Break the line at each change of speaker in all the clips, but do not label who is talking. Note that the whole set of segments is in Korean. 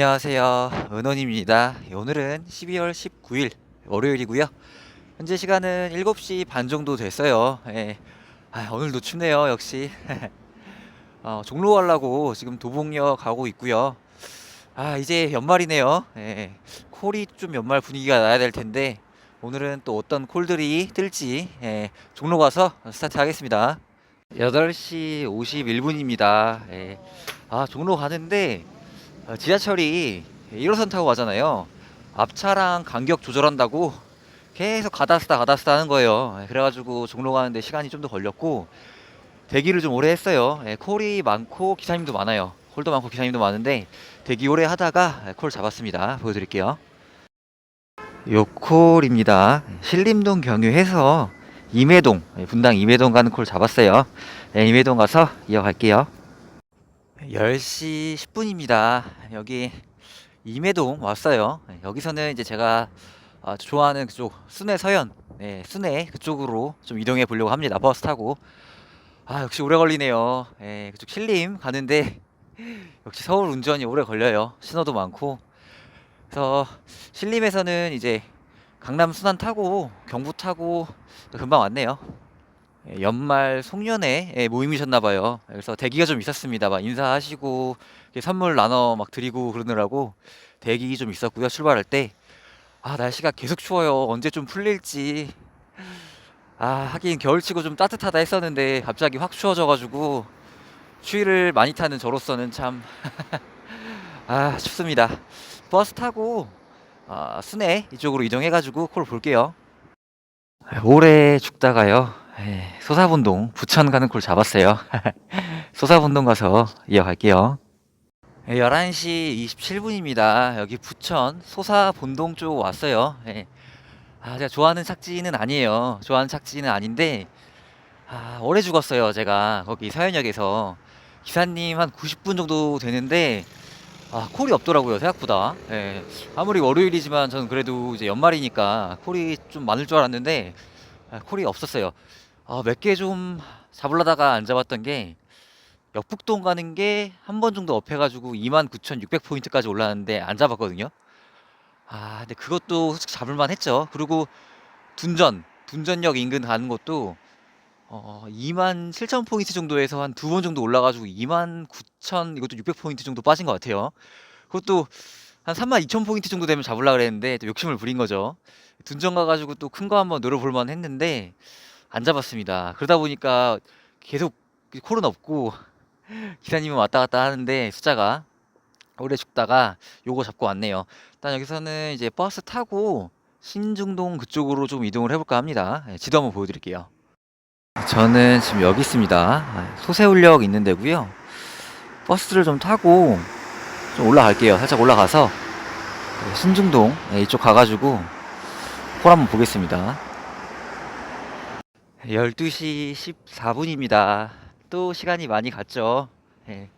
안녕하세요. 은원입니다. 오늘은 12월 19일 월요일이고요. 현재 시간은 7시 반 정도 됐어요. 예. 아, 오늘도 춥네요. 역시. 어, 종로 가려고 지금 도봉역 가고 있고요. 아, 이제 연말이네요. 예. 콜이 좀 연말 분위기가 나야 될 텐데 오늘은 또 어떤 콜들이 뜰지 예. 종로 가서 스타트 하겠습니다. 8시 51분입니다. 예. 아, 종로 가는데 어, 지하철이 1호선 타고 가잖아요. 앞차랑 간격 조절한다고 계속 가다 쓰다 가다 쓰다 하는 거예요. 예, 그래가지고 종로 가는데 시간이 좀 더 걸렸고 대기를 좀 오래 했어요. 예, 콜이 많고 기사님도 많아요. 콜도 많고 기사님도 많은데 대기 오래 하다가 예, 콜 잡았습니다. 보여드릴게요. 요 콜입니다. 신림동 경유해서 임해동 예, 분당 임해동 가는 콜 잡았어요. 예, 임해동 가서 이어갈게요. 10시 10분입니다. 여기 임해동 왔어요. 네, 여기서는 이제 제가 아, 좋아하는 그쪽 순회 서현, 네, 순회 그쪽으로 좀 이동해 보려고 합니다. 버스 타고. 아, 역시 오래 걸리네요. 예, 그쪽 신림 가는데 역시 서울 운전이 오래 걸려요. 신호도 많고. 그래서 신림에서는 이제 강남 순환 타고 경부 타고 금방 왔네요. 예, 연말 송년회 예, 모임이셨나 봐요. 그래서 대기가 좀 있었습니다. 막 인사하시고 선물 나눠 막 드리고 그러느라고 대기 좀 있었고요. 출발할 때. 아, 날씨가 계속 추워요. 언제 좀 풀릴지. 아, 하긴 겨울치고 좀 따뜻하다 했었는데 갑자기 확 추워져 가지고 추위를 많이 타는 저로서는 참 아, 춥습니다. 버스 타고 아, 순회 이쪽으로 이동해 가지고 콜 볼게요. 오래 죽다가요. 예, 소사분동 부천 가는 콜 잡았어요. 소사분동 가서 이어갈게요. 예, 11시 27분입니다. 여기 부천 소사본동 쪽 왔어요. 예. 아, 제가 좋아하는 착지는 아니에요. 좋아하는 착지는 아닌데 아, 오래 죽었어요. 제가 거기 서현역에서 기사님 한 90분 정도 되는데 아, 콜이 없더라고요. 생각보다. 예. 아무리 월요일이지만 저는 그래도 이제 연말이니까 콜이 좀 많을 줄 알았는데 아, 콜이 없었어요. 아, 몇 개 좀 잡으려다가 안 잡았던 게 역북동 가는 게 한 번 정도 업해가지고 29,600포인트까지 올라왔는데 안 잡았거든요. 아, 근데 그것도 솔직히 잡을만 했죠. 그리고 둔전, 둔전역 인근 가는 것도 어, 27,000포인트 정도에서 한 두 번 정도 올라가지고 29,000 이것도 600포인트 정도 빠진 것 같아요. 그것도 한 32,000포인트 정도 되면 잡으려고 그랬는데 또 욕심을 부린 거죠. 둔전 가가지고 또 큰 거 한번 노려볼 만 했는데 안 잡았습니다. 그러다 보니까 계속 콜은 없고 기사님은 왔다 갔다 하는데 숫자가 오래 죽다가 요거 잡고 왔네요. 일단 여기서는 이제 버스 타고 신중동 그쪽으로 좀 이동을 해볼까 합니다. 예, 지도 한번 보여드릴게요. 저는 지금 여기 있습니다. 아, 소세울역 있는 데고요. 버스를 좀 타고 좀 올라갈게요. 살짝 올라가서 예, 신중동 예, 이쪽 가가지고 콜 한번 보겠습니다. 12시 14분입니다. 또 시간이 많이 갔죠. 예.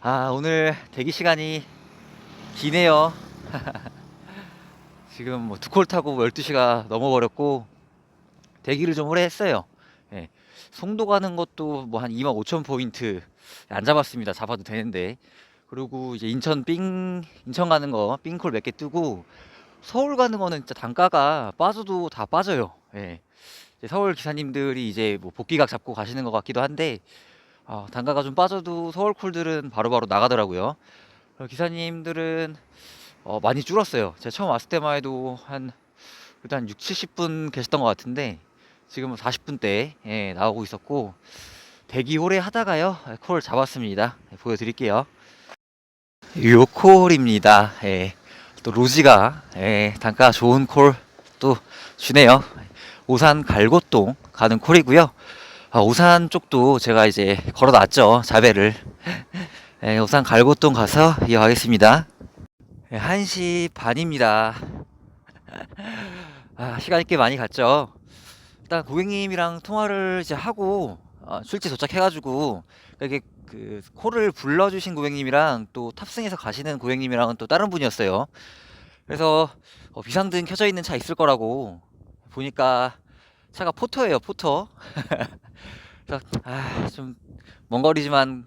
아, 오늘 대기 시간이 기네요. 지금 뭐 두콜 타고 12시가 넘어버렸고, 대기를 좀 오래 했어요. 예. 송도 가는 것도 뭐 한 2만 5천 포인트 안 잡았습니다. 잡아도 되는데. 그리고 이제 인천 삥, 인천 가는 거 삥콜 몇 개 뜨고, 서울 가는 거는 진짜 단가가 빠져도 다 빠져요. 예. 서울 기사님들이 이제 뭐 복귀각 잡고 가시는 것 같기도 한데 아, 단가가 좀 빠져도 서울 콜들은 바로바로 나가더라고요. 어, 기사님들은 어, 많이 줄었어요. 제가 처음 왔을 때만 해도 한 일단 6, 70분 계셨던 것 같은데 지금은 40분대 예, 나오고 있었고 대기 오래 하다가요 예, 콜 잡았습니다. 예, 보여드릴게요. 요 콜입니다. 예, 또 로지가 예, 단가 좋은 콜 또 주네요. 오산 갈고동 가는 콜이고요. 아, 오산 쪽도 제가 이제 걸어놨죠 자배를. 예, 오산 갈고동 가서 이어가겠습니다. 예, 1시 반입니다. 아, 시간이 꽤 많이 갔죠. 일단 고객님이랑 통화를 이제 하고 어, 실제 도착해가지고 이게 그 콜을 불러주신 고객님이랑 또 탑승해서 가시는 고객님이랑은 또 다른 분이었어요. 그래서 어, 비상등 켜져 있는 차 있을 거라고 보니까 차가 포터예요, 포터. 그래서 아, 좀 먼 거리지만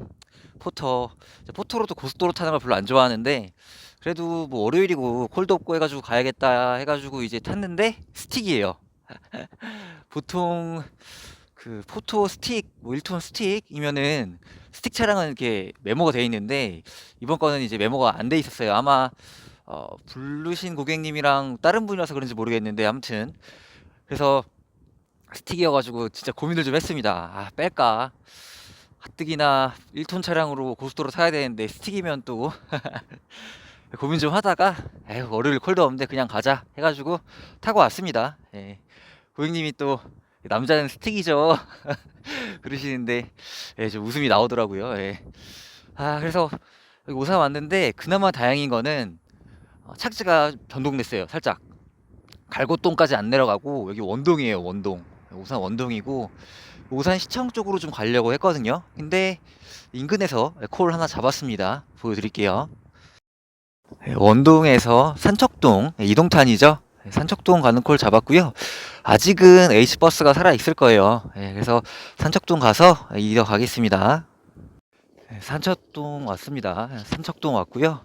포터. 포터로도 고속도로 타는 걸 별로 안 좋아하는데 그래도 뭐 월요일이고 콜도 없고 해가지고 가야겠다 해가지고 이제 탔는데 스틱이에요. 보통 그 포토 스틱, 뭐 1톤 스틱이면은 스틱 차량은 이렇게 메모가 돼 있는데 이번 거는 이제 메모가 안 돼 있었어요. 아마 어, 부르신 고객님이랑 다른 분이라서 그런지 모르겠는데 아무튼 그래서 스틱이어가지고 진짜 고민을 좀 했습니다. 아 뺄까? 가뜩이나 1톤 차량으로 고속도로 타야 되는데 스틱이면 또 고민 좀 하다가 에휴 월요일 콜도 없는데 그냥 가자 해가지고 타고 왔습니다. 예. 고객님이 또 남자는 스틱이죠 그러시는데 예, 좀 웃음이 나오더라고요. 예. 아 그래서 오산 왔는데 그나마 다행인 거는 어, 착지가 변동됐어요. 살짝 갈고동까지 안 내려가고 여기 원동이에요. 원동 오산 원동이고 오산 시청 쪽으로 좀 가려고 했거든요. 근데 인근에서 콜 하나 잡았습니다. 보여드릴게요. 예, 원동에서 산척동 예, 이동탄이죠. 예, 산척동 가는 콜 잡았고요. 아직은 H버스가 살아 있을 거예요. 예, 그래서 산척동 가서 이어 가겠습니다. 예, 산척동 왔습니다. 예, 산척동 왔고요.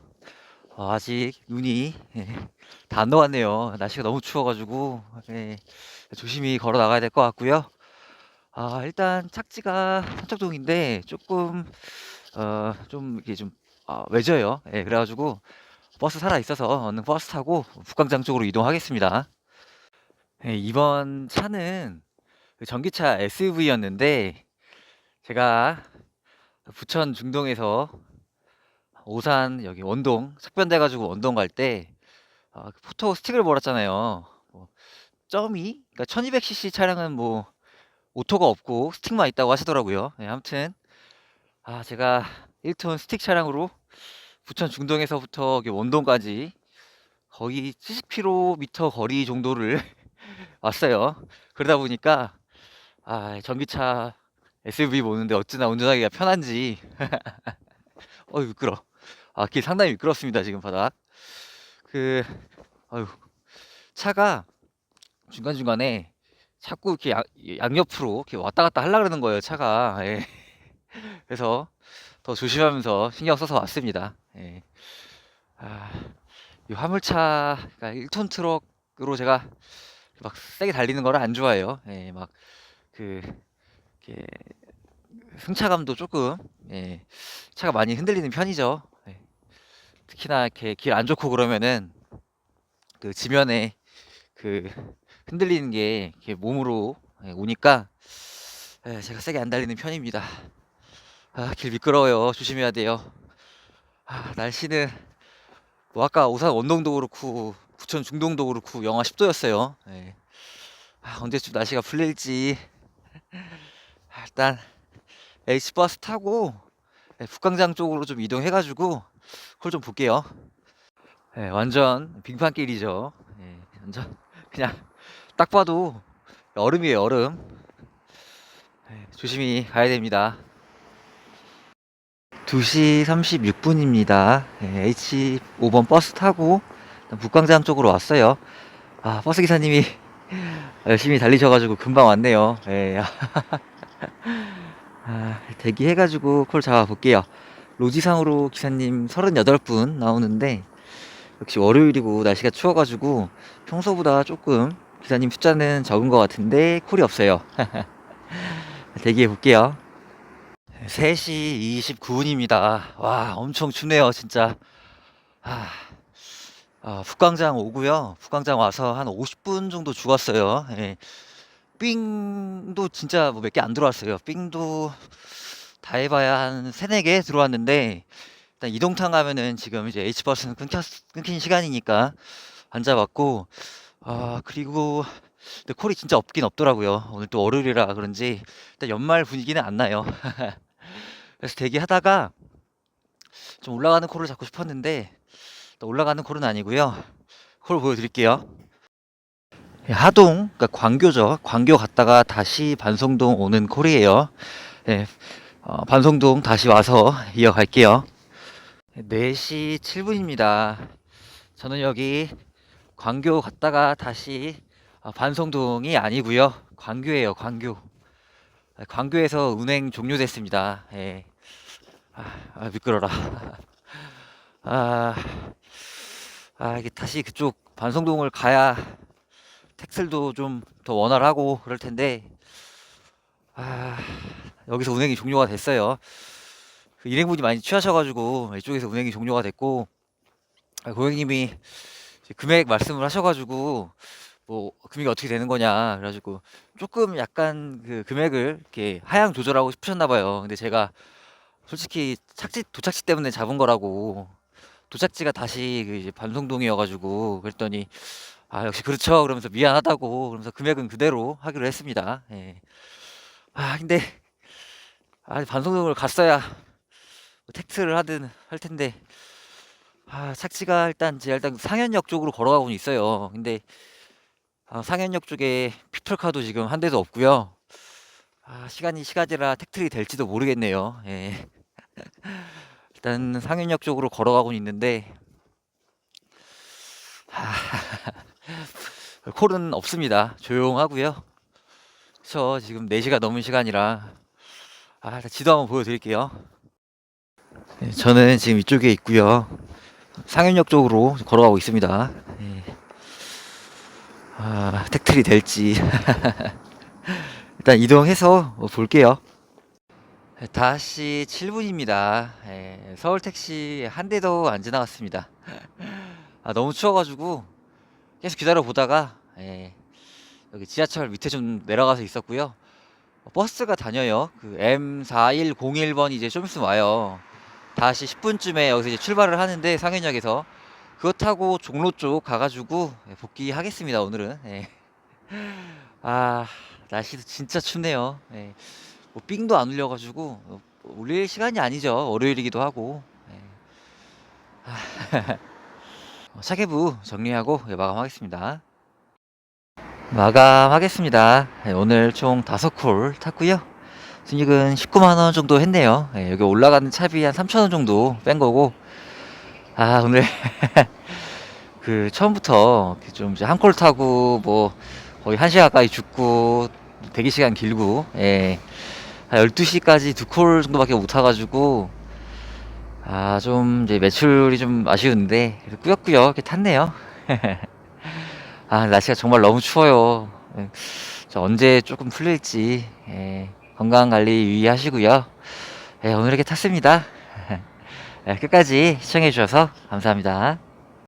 어, 아직 눈이 예, 다안 녹았네요. 날씨가 너무 추워가지고 예, 조심히 걸어 나가야 될 것 같고요. 아, 일단 착지가 산척동인데 조금 어, 좀 이게 좀 아, 외져요. 예, 그래가지고 버스 살아 있어서 얼른 버스 타고 북광장 쪽으로 이동하겠습니다. 예, 이번 차는 그 전기차 SUV였는데 제가 부천 중동에서 오산 여기 원동 착변돼 가지고 원동 갈 때 아, 그 포토 스틱을 몰았잖아요. 뭐, 점이 그러니까 1200cc 차량은 뭐 오토가 없고 스틱만 있다고 하시더라고요. 예, 아무튼 아 제가 1톤 스틱 차량으로 부천 중동에서부터 원동까지 거의 70km 거리 정도를 왔어요. 그러다 보니까 아 전기차 SUV 보는데 어찌나 운전하기가 편한지 어 미끄러. 아 길 상당히 미끄럽습니다 지금 바닥. 그 아유 차가 중간 중간에 자꾸 이렇게 양, 양옆으로 이렇게 왔다 갔다 하려 그러는 거예요 차가. 예. 그래서 더 조심하면서 신경 써서 왔습니다. 예. 아, 이 화물차, 그러니까 1톤 트럭으로 제가 막 세게 달리는 거를 안 좋아해요. 예, 막 그, 승차감도 조금, 예, 차가 많이 흔들리는 편이죠. 예. 특히나 이렇게 길 안 좋고 그러면은 그 지면에 그 흔들리는 게 이렇게 몸으로 예, 오니까 예, 제가 세게 안 달리는 편입니다. 아, 길 미끄러워요. 조심해야 돼요. 아, 날씨는 뭐 아까 오산 원동도 그렇고 부천 중동도 그렇고 영하 10도였어요. 아, 언제쯤 날씨가 풀릴지 아, 일단 H버스 타고 예, 북광장 쪽으로 좀 이동해가지고 그걸 좀 볼게요. 예, 완전 빙판길이죠. 예, 완전 그냥 딱 봐도 얼음이에요, 얼음. 예, 조심히 가야 됩니다. 2시 36분입니다. 예, H5번 버스 타고 북광장 쪽으로 왔어요. 아, 버스 기사님이 열심히 달리셔가지고 금방 왔네요. 예. 아, 대기해가지고 콜 잡아볼게요. 로지상으로 기사님 38분 나오는데, 역시 월요일이고 날씨가 추워가지고 평소보다 조금 기사님 숫자는 적은 것 같은데 콜이 없어요. 대기해 볼게요. 3시 29분입니다. 와, 엄청 춥네요, 진짜. 아, 아, 북광장 오고요. 북광장 와서 한 50분 정도 죽었어요. 예. 삥도 진짜 뭐 몇 개 안 들어왔어요. 삥도 다 해봐야 한 3, 4개 들어왔는데, 일단 이동탕 가면은 지금 이제 H버스는 끊겼, 끊긴 시간이니까 안 잡았고, 아, 그리고, 근데 콜이 진짜 없긴 없더라고요. 오늘 또 월요일이라 그런지, 일단 연말 분위기는 안 나요. 그래서 대기하다가 좀 올라가는 콜을 잡고 싶었는데 또 올라가는 콜은 아니고요. 콜 보여드릴게요. 예, 하동, 그러니까 광교죠. 광교 갔다가 다시 반송동 오는 콜이에요. 네, 어, 반송동 다시 와서 이어갈게요. 4시 7분입니다. 저는 여기 광교 갔다가 다시 어, 반송동이 아니고요. 광교예요, 광교. 아, 광교에서 운행 종료됐습니다. 예. 아, 아, 미끄러라. 아, 아 이게 다시 그쪽 반송동을 가야 텍슬도 좀 더 원활하고 그럴 텐데 아 여기서 운행이 종료가 됐어요. 그 일행분이 많이 취하셔가지고 이쪽에서 운행이 종료가 됐고 아, 고객님이 금액 말씀을 하셔가지고 뭐 금액이 어떻게 되는 거냐 그래가지고 조금 약간 그 금액을 이렇게 하향 조절하고 싶으셨나 봐요. 근데 제가 솔직히 착지 도착지 때문에 잡은 거라고 도착지가 다시 그 이제 반송동이어가지고 그랬더니 아 역시 그렇죠 그러면서 미안하다고 그러면서 금액은 그대로 하기로 했습니다. 예. 아 근데 아 반송동을 갔어야 뭐 텍스를 하든 할 텐데 아 착지가 일단 제가 일단 상현역 쪽으로 걸어가고는 있어요. 근데 아, 상현역 쪽에 피플카도 지금 한 대도 없고요. 아 시간이 시간이라 택트리 될지도 모르겠네요. 예. 일단 상현역 쪽으로 걸어가고 있는데 하... 콜은 없습니다. 조용하고요. 저 지금 4시가 넘은 시간이라 아, 지도 한번 보여드릴게요. 네, 저는 지금 이쪽에 있고요. 상현역 쪽으로 걸어가고 있습니다. 예. 아, 택트리 될지 일단 이동해서 뭐 볼게요. 네, 다시 7분입니다. 예, 서울 택시 한 대도 안 지나갔습니다. 아, 너무 추워가지고 계속 기다려 보다가 예, 여기 지하철 밑에 좀 내려가서 있었고요. 버스가 다녀요. 그 M4101번 이제 좀 있으면 와요. 다시 10분쯤에 여기서 이제 출발을 하는데 상현역에서 그거 타고 종로 쪽 가가지고 예, 복귀하겠습니다. 오늘은. 예. 아 날씨도 진짜 춥네요. 예. 뭐 삥도 안 울려가지고 어, 울릴 시간이 아니죠. 월요일이기도 하고. 예. 아, 어, 차계부 정리하고 예, 마감하겠습니다. 마감하겠습니다. 예, 오늘 총 다섯 콜 탔고요. 순익은 19만 원 정도 했네요. 예, 여기 올라가는 차비 한 3천 원 정도 뺀 거고. 아 오늘 그 처음부터 좀 한 콜 타고 뭐 거의 1시간 가까이 죽고 대기 시간 길고 예. 한 12시까지 두 콜 정도밖에 못 타가지고 아 좀 이제 매출이 좀 아쉬운데 꾸역꾸역 이렇게 탔네요. 아 날씨가 정말 너무 추워요. 예. 저 언제 조금 풀릴지 예. 건강 관리 유의하시고요. 예, 오늘 이렇게 탔습니다. 예, 끝까지 시청해 주셔서 감사합니다.